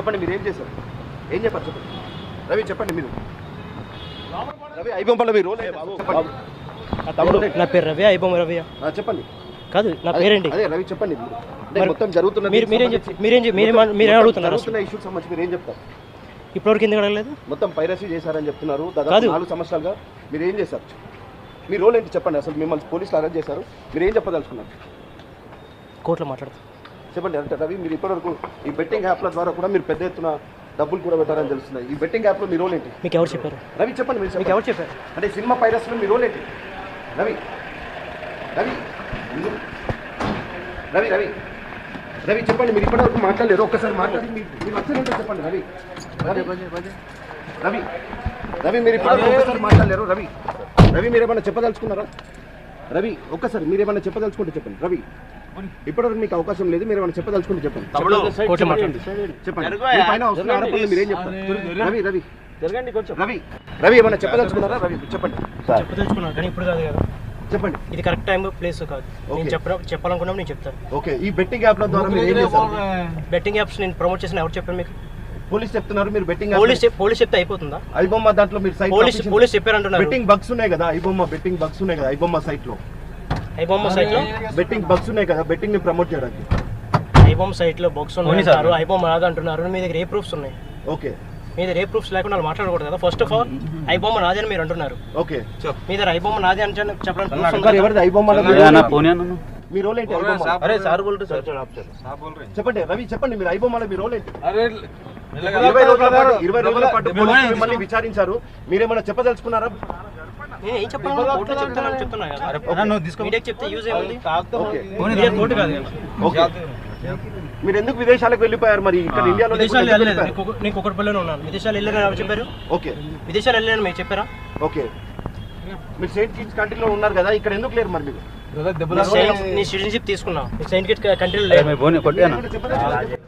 చెప్పండి మీరు ఏం చేశారు? ఏం చెప్పారు చెప్పండి? రవి చెప్పండి మీరు. రవి ఐబొమ్మలో మీ రోల్? చెప్పండి. నా తమ్ముడు. నా పేరు రవి అయిపోయి రవి. ఆ, చెప్పండి. కాదు నా పేరేంటి? అదే రవి చెప్పండి మొత్తం జరుగుతున్న మీరు మీరేం మీరేం మీరేం మీరేం అడుగుతున్నారు ఇష్యూకి సంబంధించి మీరు ఏం చెప్తారు? ఇప్పటివరకు ఎందుకు అడగలేదు? మొత్తం పైరసీ చేశారని చెప్తున్నారు. దాదాపు. నాలుగు సంవత్సరాలుగా మీరు ఏం చేశారు? మీ రోల్ ఏంటి చెప్పండి అసలు? మిమ్మల్ని పోలీసులు అరెస్ట్ చేశారు. మీరు ఏం చెప్పదలుచుకున్నారు? కోర్టులో మాట్లాడతాం. చెప్పండి అంటే రవి మీరు ఇప్పటివరకు ఈ బెట్టింగ్ యాప్ల ద్వారా కూడా మీరు పెద్ద ఎత్తున డబ్బులు కూడా పెట్టారని తెలుస్తుంది ఈ బెట్టింగ్ యాప్లో మీ రోల్ ఏంటి? మీకు ఎవరు చెప్పారు? రవి చెప్పండి మీరు మీకు ఎవరు చెప్పారు? అంటే సినిమా పైరస్లో మీ రోల్ ఏంటి? రవి రవి మీరు- రవి రవి రవి చెప్పండి మీరు ఇప్పటివరకు మాట్లాడలేరు. ఒక్కసారి మాట్లాడి మీ మీ నచ్చని ఏంటో చెప్పండి రవి. రవి రవి మీరు ఇప్పటివరకు ఒక్కసారి మాట్లాడలేరు. రవి రవి మీరు ఏమైనా చెప్పదలుచుకున్నారా? రవి ఒక్కసారి మీరు ఏమైనా చెప్పదలుచుకుంటే చెప్పండి. రవి ఇప్పటివరకు మీకు అవకాశం లేదు. మీరు ఏమైనా చెప్పదలుచుకుంటే చెప్పండి. చెప్పండి మీ పైన వస్తున్న ఆరోపణలు మీరు ఏం చెప్తారు రవి రవి. రవి రవి ఏమైనా చెప్పదలుచుకున్నారా? రవి చెప్పండి. చెప్పదలుచుకున్నాను కానీ ఇప్పుడు కాదు కదా. చెప్పండి. ఇది కరెక్ట్ టైం ప్లేస్ కాదు. నేను Okay. చెప్ప చెప్పాలనుకున్నాం నేను చెప్తాను. ఓకే. ఈ బెట్టింగ్ యాప్ల ద్వారా మీరు ఏం బెట్టింగ్ యాప్స్ నేను ప్రమోట్ చేసిన ఎవరు చెప్పారు మీకు? పోలీస్ చెప్తున్నారు మీరు బెట్టింగ్ పోలీస్ పోలీస్ చెప్తే అయిపోతుందా? ఐబొమ్మ దాంట్లో మీరు సైట్ పోలీస్ పోలీస్ చెప్పారంటున్నారు. బెట్టింగ్ బగ్స్ ఉన్నాయి కదా ఐబొమ్మ బెట్టింగ్ బగ్స్ ఉన్నాయి కదా ఐబొమ్మ సైట్లో ఐబొమ్మ సైట్లో బెట్టింగ్ బగ్స్ ఉన్నాయి కదా బెట్టింగ్ని ప్రమోట్ చేయడానికి. ఐబొమ్మ సైట్లో బగ్స్ ఉన్నాయి ఐబొమ్మ రాదు అంటున్నారు మీ దగ్గర ఏ ప్రూఫ్స్ ఉన్నాయి? ఓకే. మీ దగ్గర ఏ ప్రూఫ్స్ లేకుండా వాళ్ళు మాట్లాడకూడదు కదా. ఫస్ట్ ఆఫ్ ఆల్ ఐబొమ్మ నాది అని మీరు అంటున్నారు. ఓకే. మీ దగ్గర ఐబొమ్మ నాది అని చెప్పడానికి ఐబొమ్మ మీ రోల్ ఏంటి? అరే సార్ బోల్ సార్. చెప్పండి రవి చెప్పండి మీరు ఐబొమ్మల మీ రోల్ ఏంటి? అరే ఇరవై రోజుల పాటు ఇరవై రోజుల పాటు మిమ్మల్ని విచారించారు. మీరేమైనా చెప్పదలుచుకున్నారా? నేను ఏం చెప్పాను కోర్టులో చెప్తానని చెప్తున్నా కదా. నువ్వు తీసుకో. మీడియాకి చెప్తే యూజ్ ఏముంది? మీడియా కోర్టు కాదు కదా. ఓకే మీరు ఎందుకు విదేశాలకు వెళ్ళిపోయారు మరి? ఇక్కడ ఇండియాలో విదేశాలు వెళ్ళలేదు? నేను కుక్క- నేను కుక్కడపల్లిలో ఉన్నాను. విదేశాలు వెళ్ళారని ఎవరు చెప్పారు? ఓకే విదేశాలు వెళ్ళారని మీరు చెప్పారా? ఓకే మీరు సెయింట్ కిట్స్ కంట్రీలో ఉన్నారు కదా ఇక్కడ ఎందుకు లేరు మరి మీరు? నీ సిటిజన్షిప్ తీసుకున్నా నీ సెయింట్ కిట్ కంట్రీలో లేదు मैं